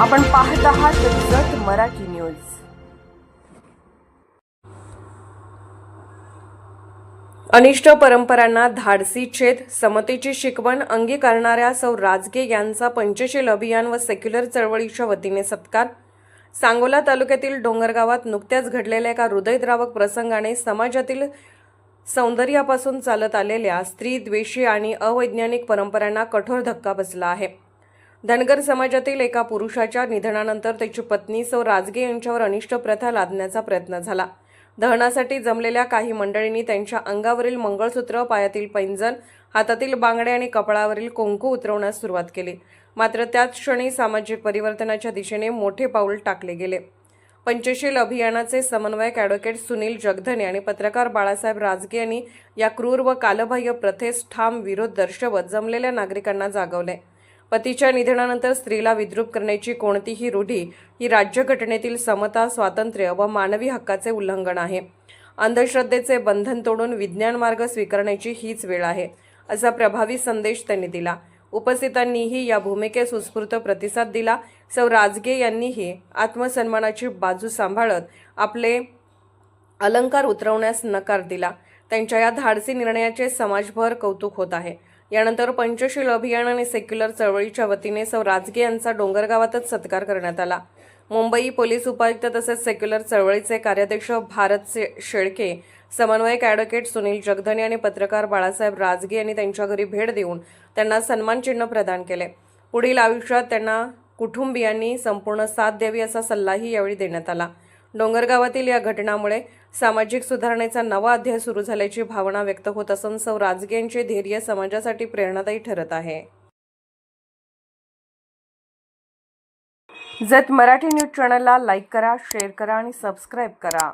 आपण पाहत आहात जत मराठी न्यूज. अनिष्ट परंपरांना धाडसी छेद समतेची शिकवण अंगीकारणाऱ्या सौ राजगे यांचा पंचशील अभियान व सेक्युलर चळवळीच्या वतीने सत्कार. सांगोला तालुक्यातील डोंगरगावात नुकत्याच घडलेल्या एका हृदयद्रावक प्रसंगाने समाजातील सौंदर्यापासून चालत आलेल्या स्त्रीद्वेषी आणि अवैज्ञानिक परंपरांना कठोर धक्का बसला आहे. धनगर समाजातील एका पुरुषाच्या निधनानंतर त्याची पत्नी सौ राजगे यांच्यावर अनिष्ट प्रथा लादण्याचा प्रयत्न झाला. दहनासाठी जमलेल्या काही मंडळींनी त्यांच्या अंगावरील मंगळसूत्र पायातील पैंजण हातातील बांगडे आणि कपाळावरील कुंकू उतरवण्यास सुरुवात केली. मात्र त्याच क्षणी सामाजिक परिवर्तनाच्या दिशेने मोठे पाऊल टाकले गेले. पंचशील अभियानाचे समन्वयक ॲडव्होकेट सुनील जगधने आणि पत्रकार बाळासाहेब राजगे यांनी या क्रूर व कालबाह्य प्रथेस ठाम विरोध दर्शवत जमलेल्या नागरिकांना जागवले. पतीच्या निधनानंतर स्त्रीला विद्रूप करण्याची कोणतीही रूढी ही राज्यघटनेतील समता स्वातंत्र्य व मानवी हक्काचे उल्लंघन आहे. अंधश्रद्धेचे बंधन तोडून विज्ञान मार्ग स्वीकारण्याची हीच वेळ आहे असा प्रभावी संदेश त्यांनी दिला. उपस्थितांनीही या भूमिकेस उत्स्फूर्त प्रतिसाद दिला. सौ राजगे यांनीही आत्मसन्मानाची बाजू सांभाळत आपले अलंकार उतरवण्यास नकार दिला. त्यांच्या या धाडसी निर्णयाचे समाजभर कौतुक होत आहे. यानंतर पंचशील अभियान आणि सेक्युलर चळवळीच्या वतीने सौ राजगे यांचा डोंगरगावातच सत्कार करण्यात आला. मुंबई पोलीस उपायुक्त तसेच सेक्युलर चळवळीचे कार्याध्यक्ष भारत से- शेळके समन्वयक ॲडव्होकेट सुनील जगधने आणि पत्रकार बाळासाहेब राजगे यांनी त्यांच्या घरी भेट देऊन त्यांना सन्मानचिन्ह प्रदान केले. पुढील आयुष्यात त्यांना कुटुंबियांनी संपूर्ण साथ द्यावी असा सल्लाही यावेळी देण्यात आला. डोंगरगावातील या घटनामुळे सामाजिक सुधारणेचा नवा अध्याय सुरू झाल्याची भावना व्यक्त होत असून सौ राजगे यांचे धैर्य समाजासाठी प्रेरणादायी ठरत आहे. जत मराठी न्यूज चॅनलला लाईक करा शेअर करा आणि सबस्क्राईब करा.